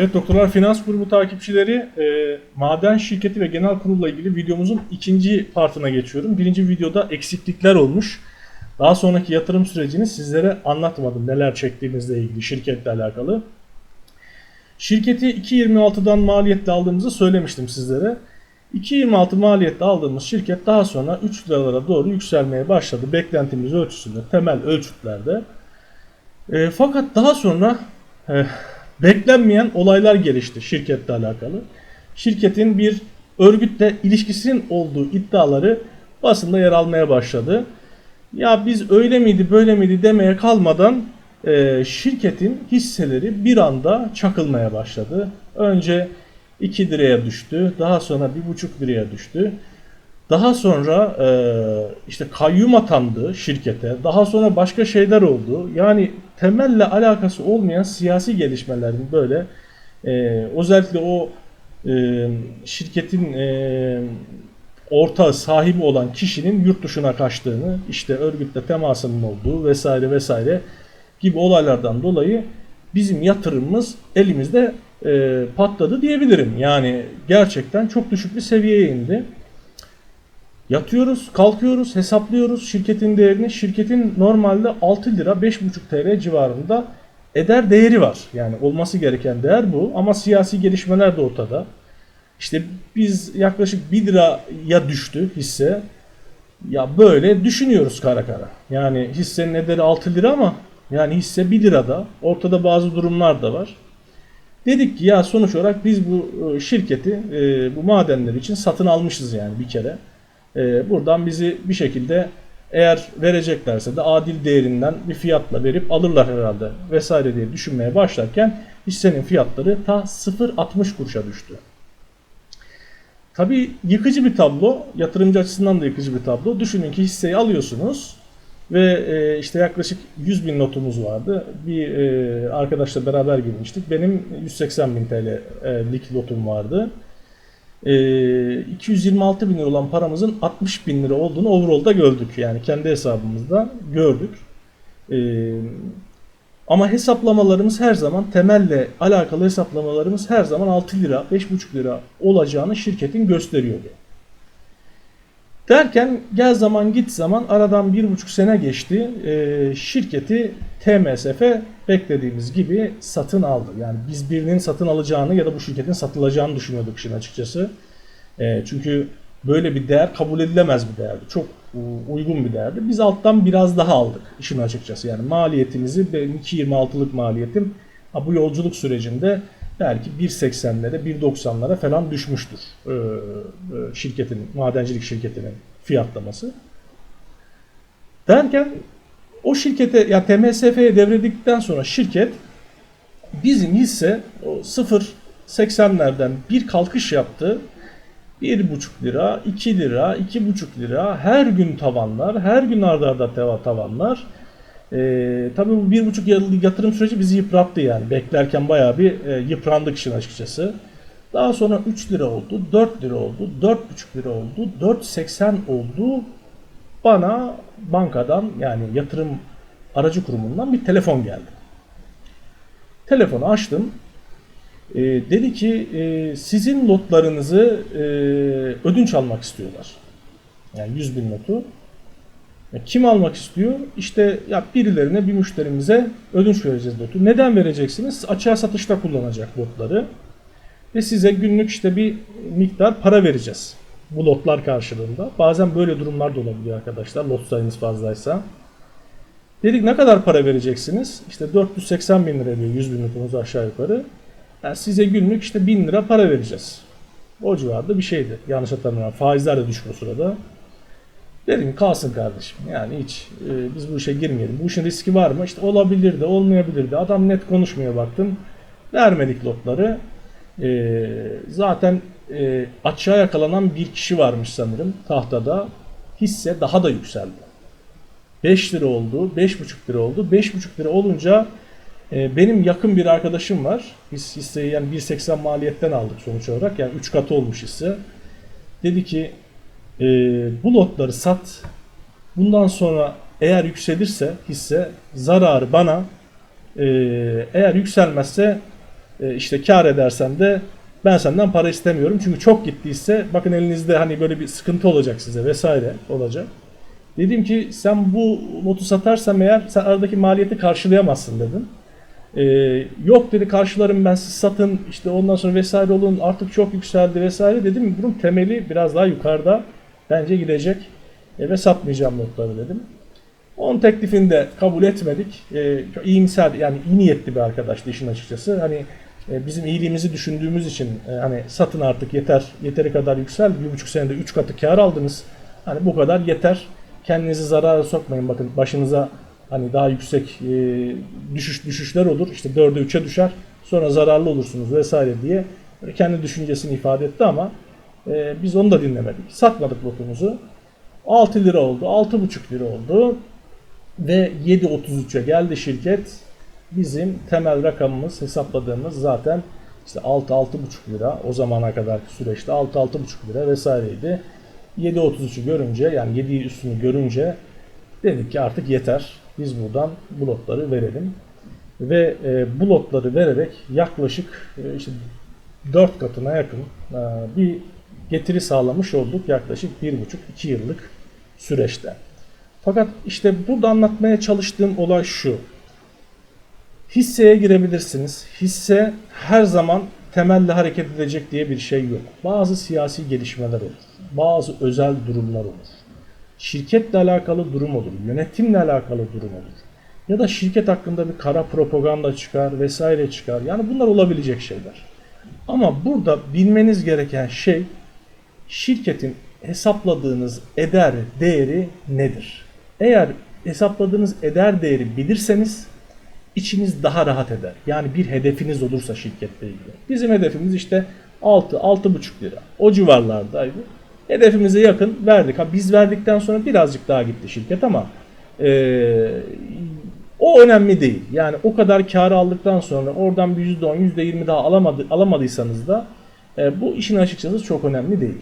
Evet Doktorlar Finans Grubu takipçileri e, maden şirketi ve genel kurulla ilgili videomuzun ikinci partına geçiyorum. Birinci videoda eksiklikler olmuş. Daha sonraki yatırım sürecini sizlere anlatmadım. Neler çektiğimizle ilgili şirketle alakalı. Şirketi 2.26'dan maliyetle aldığımızı söylemiştim sizlere. 2.26 maliyetle aldığımız şirket daha sonra 3 liralara doğru yükselmeye başladı. Beklentimiz ölçüsünde, temel ölçütlerde. E, fakat daha sonra e, beklenmeyen olaylar gelişti şirketle alakalı. Şirketin bir örgütle ilişkisinin olduğu iddiaları basında yer almaya başladı. Ya biz öyle miydi böyle miydi demeye kalmadan e, şirketin hisseleri bir anda çakılmaya başladı. Önce 2 liraya düştü. Daha sonra 1,5 liraya düştü. Daha sonra e, işte kayyum atandı şirkete. Daha sonra başka şeyler oldu. Yani temelle alakası olmayan siyasi gelişmelerin böyle e, özellikle o e, şirketin e, ortağı sahibi olan kişinin yurt dışına kaçtığını, işte örgütle temasının olduğu vesaire vesaire gibi olaylardan dolayı bizim yatırımımız elimizde e, patladı diyebilirim. Yani gerçekten çok düşük bir seviyeye indi. Yatıyoruz, kalkıyoruz, hesaplıyoruz şirketin değerini. Şirketin normalde 6 lira 5,5 TL civarında eder değeri var. Yani olması gereken değer bu ama siyasi gelişmeler de ortada. İşte biz yaklaşık 1 liraya düştü hisse. Ya böyle düşünüyoruz kara kara. Yani hissenin ederi 6 lira ama yani hisse 1 lirada. Ortada bazı durumlar da var. Dedik ki ya sonuç olarak biz bu e, şirketi e, bu madenler için satın almışız yani bir kere. E, buradan bizi bir şekilde eğer vereceklerse de adil değerinden bir fiyatla verip alırlar herhalde vesaire diye düşünmeye başlarken hissenin fiyatları ta 0.60 kuruşa düştü. Tabii yıkıcı bir tablo, yatırımcı açısından da yıkıcı bir tablo. Düşünün ki hisseyi alıyorsunuz ve e, işte yaklaşık 100 bin notumuz vardı. Bir e, arkadaşla beraber girmiştik. Benim 180 bin TL'lik lotum vardı. E, 226 bin lira olan paramızın 60 bin lira olduğunu overall'da gördük. Yani kendi hesabımızda gördük. E, ama hesaplamalarımız her zaman temelle alakalı hesaplamalarımız her zaman 6 lira 5,5 lira olacağını şirketin gösteriyordu. Derken gel zaman git zaman aradan bir buçuk sene geçti. E, şirketi TMSF beklediğimiz gibi satın aldı. Yani biz birinin satın alacağını ya da bu şirketin satılacağını düşünüyorduk işin açıkçası. E, çünkü böyle bir değer kabul edilemez bir değerdi. Çok uygun bir değerdi. Biz alttan biraz daha aldık işin açıkçası. Yani maliyetimizi benim 2.26'lık maliyetim bu yolculuk sürecinde belki 1.80'lere 1.90'lara falan düşmüştür ee, şirketin, madencilik şirketinin fiyatlaması. Derken o şirkete ya yani TMSF'ye devredikten sonra şirket bizim hisse o 0.80'lerden bir kalkış yaptı. 1,5 lira, 2 lira, 2,5 lira her gün tavanlar, her gün arda arda tavanlar. Ee, tabii bu bir buçuk yıllık yatırım süreci bizi yıprattı yani. Beklerken bayağı bir e, yıprandık işin açıkçası. Daha sonra 3 lira oldu, 4 lira oldu, 4,5 lira oldu, 4,80 oldu. Bana bankadan yani yatırım aracı kurumundan bir telefon geldi. Telefonu açtım. E, dedi ki e, sizin notlarınızı e, ödünç almak istiyorlar. Yani 100 bin notu. Kim almak istiyor? İşte ya birilerine bir müşterimize ödünç vereceğiz botu. Neden vereceksiniz? Açığa satışta kullanacak botları. Ve size günlük işte bir miktar para vereceğiz. Bu lotlar karşılığında. Bazen böyle durumlar da olabiliyor arkadaşlar. Lot sayınız fazlaysa. Dedik ne kadar para vereceksiniz? İşte 480 bin lira diyor 100 bin liranız aşağı yukarı. Yani size günlük işte 1000 lira para vereceğiz. O civarda bir şeydi. Yanlış hatırlamıyorum. Faizler de düşmüyor sırada. Dedim kalsın kardeşim. Yani hiç e, biz bu işe girmeyelim. Bu işin riski var mı? İşte olabilir de olmayabilir de. Adam net konuşmuyor baktım. Vermedik lotları. E, zaten e, açığa yakalanan bir kişi varmış sanırım tahtada. Hisse daha da yükseldi. 5 lira oldu, 5,5 lira oldu. 5,5 lira olunca e, benim yakın bir arkadaşım var. Biz hisseyi yani 1.80 maliyetten aldık sonuç olarak. Yani 3 katı olmuş hisse. Dedi ki e, bu lotları sat. Bundan sonra eğer yükselirse hisse zararı bana e, eğer yükselmezse E, işte kar edersen de ben senden para istemiyorum. Çünkü çok gittiyse bakın elinizde hani böyle bir sıkıntı olacak size vesaire olacak. Dedim ki sen bu notu satarsam eğer sen aradaki maliyeti karşılayamazsın dedim. Ee, yok dedi karşılarım ben siz satın işte ondan sonra vesaire olun artık çok yükseldi vesaire dedim. Bunun temeli biraz daha yukarıda bence gidecek E, ve satmayacağım notları dedim. Onun teklifini de kabul etmedik. Ee, çok iyimser yani iyi niyetli bir arkadaştı işin açıkçası. Hani e, bizim iyiliğimizi düşündüğümüz için e, hani satın artık yeter yeteri kadar yüksel bir buçuk senede üç katı kar aldınız. Hani bu kadar yeter. Kendinizi zarara sokmayın bakın başınıza hani daha yüksek e, düşüş düşüşler olur. İşte 4'e 3'e düşer. Sonra zararlı olursunuz vesaire diye kendi düşüncesini ifade etti ama e, biz onu da dinlemedik. Satmadık lotumuzu. 6 lira oldu, 6,5 lira oldu ve 7.33'e geldi şirket. Bizim temel rakamımız hesapladığımız zaten işte 6-6,5 lira o zamana kadar süreçte 6-6,5 lira vesaireydi. 7.33'ü görünce yani 7 üstünü görünce dedik ki artık yeter. Biz buradan bu verelim. Ve e, bu vererek yaklaşık e, işte 4 katına yakın e, bir getiri sağlamış olduk yaklaşık 1,5-2 yıllık süreçte. Fakat işte burada anlatmaya çalıştığım olay şu. Hisseye girebilirsiniz. Hisse her zaman temelle hareket edecek diye bir şey yok. Bazı siyasi gelişmeler olur. Bazı özel durumlar olur. Şirketle alakalı durum olur. Yönetimle alakalı durum olur. Ya da şirket hakkında bir kara propaganda çıkar vesaire çıkar. Yani bunlar olabilecek şeyler. Ama burada bilmeniz gereken şey şirketin hesapladığınız eder değeri nedir? Eğer hesapladığınız eder değeri bilirseniz içiniz daha rahat eder. Yani bir hedefiniz olursa şirketle ilgili. Bizim hedefimiz işte 6 6,5 lira. O civarlardaydı. Hedefimize yakın verdik. Ha biz verdikten sonra birazcık daha gitti şirket ama e, o önemli değil. Yani o kadar karı aldıktan sonra oradan bir %10, %20 daha alamadı, alamadıysanız da e, bu işin açıkçası çok önemli değil.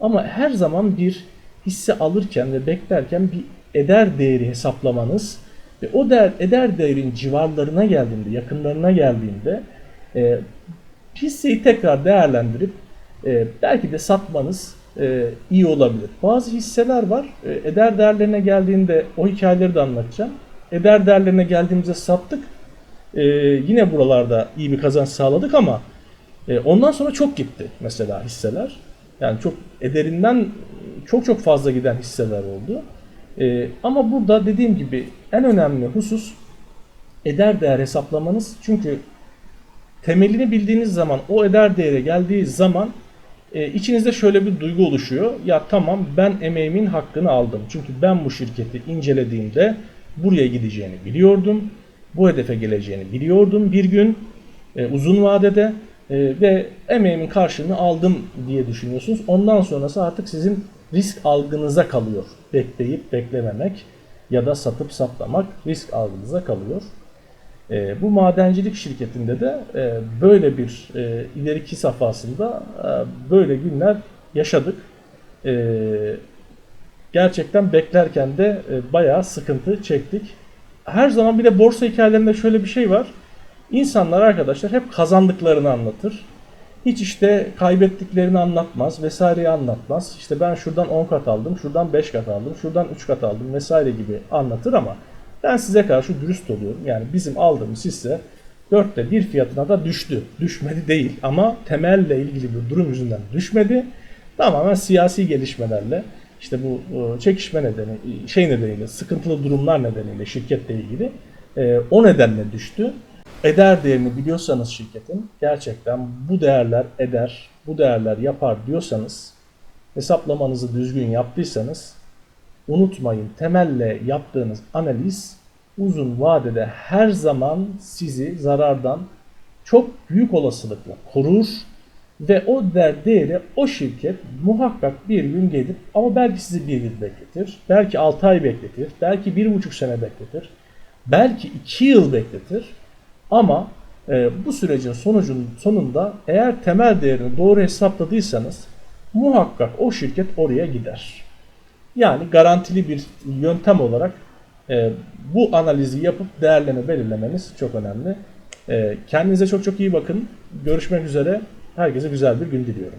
Ama her zaman bir hisse alırken ve beklerken bir eder değeri hesaplamanız ve o değer, eder değerin civarlarına geldiğinde, yakınlarına geldiğinde e, hisseyi tekrar değerlendirip e, belki de satmanız e, iyi olabilir. Bazı hisseler var. E, eder değerlerine geldiğinde o hikayeleri de anlatacağım. Eder değerlerine geldiğimizde sattık. E, yine buralarda iyi bir kazanç sağladık ama e, ondan sonra çok gitti mesela hisseler. Yani çok ederinden çok çok fazla giden hisseler oldu. E, ama burada dediğim gibi en önemli husus eder değer hesaplamanız. Çünkü temelini bildiğiniz zaman o eder değere geldiği zaman e, içinizde şöyle bir duygu oluşuyor. Ya tamam ben emeğimin hakkını aldım. Çünkü ben bu şirketi incelediğimde buraya gideceğini biliyordum. Bu hedefe geleceğini biliyordum bir gün e, uzun vadede e, ve emeğimin karşılığını aldım diye düşünüyorsunuz. Ondan sonrası artık sizin risk algınıza kalıyor. Bekleyip beklememek ya da satıp satlamak risk algınıza kalıyor. E, bu madencilik şirketinde de e, böyle bir e, ileriki safhasında e, böyle günler yaşadık. E, gerçekten beklerken de e, bayağı sıkıntı çektik. Her zaman bir de borsa hikayelerinde şöyle bir şey var. İnsanlar arkadaşlar hep kazandıklarını anlatır. Hiç işte kaybettiklerini anlatmaz, vesaireyi anlatmaz. İşte ben şuradan 10 kat aldım, şuradan 5 kat aldım, şuradan 3 kat aldım vesaire gibi anlatır ama ben size karşı dürüst oluyorum. Yani bizim aldığımız hisse 4'te 1 fiyatına da düştü. Düşmedi değil ama temelle ilgili bir durum yüzünden düşmedi. Tamamen siyasi gelişmelerle işte bu e, çekişme nedeni, şey nedeniyle, sıkıntılı durumlar nedeniyle şirketle ilgili e, o nedenle düştü. Eder değerini biliyorsanız şirketin gerçekten bu değerler eder, bu değerler yapar diyorsanız hesaplamanızı düzgün yaptıysanız unutmayın temelle yaptığınız analiz uzun vadede her zaman sizi zarardan çok büyük olasılıkla korur ve o değer değeri o şirket muhakkak bir gün gelip ama belki sizi bir yıl bekletir, belki 6 ay bekletir, belki bir buçuk sene bekletir, belki 2 yıl bekletir ama e, bu sürecin sonucun sonunda eğer temel değerini doğru hesapladıysanız muhakkak o şirket oraya gider. Yani garantili bir yöntem olarak e, bu analizi yapıp değerlerini belirlemeniz çok önemli. Ee, kendinize çok çok iyi bakın. Görüşmek üzere. Herkese güzel bir gün diliyorum.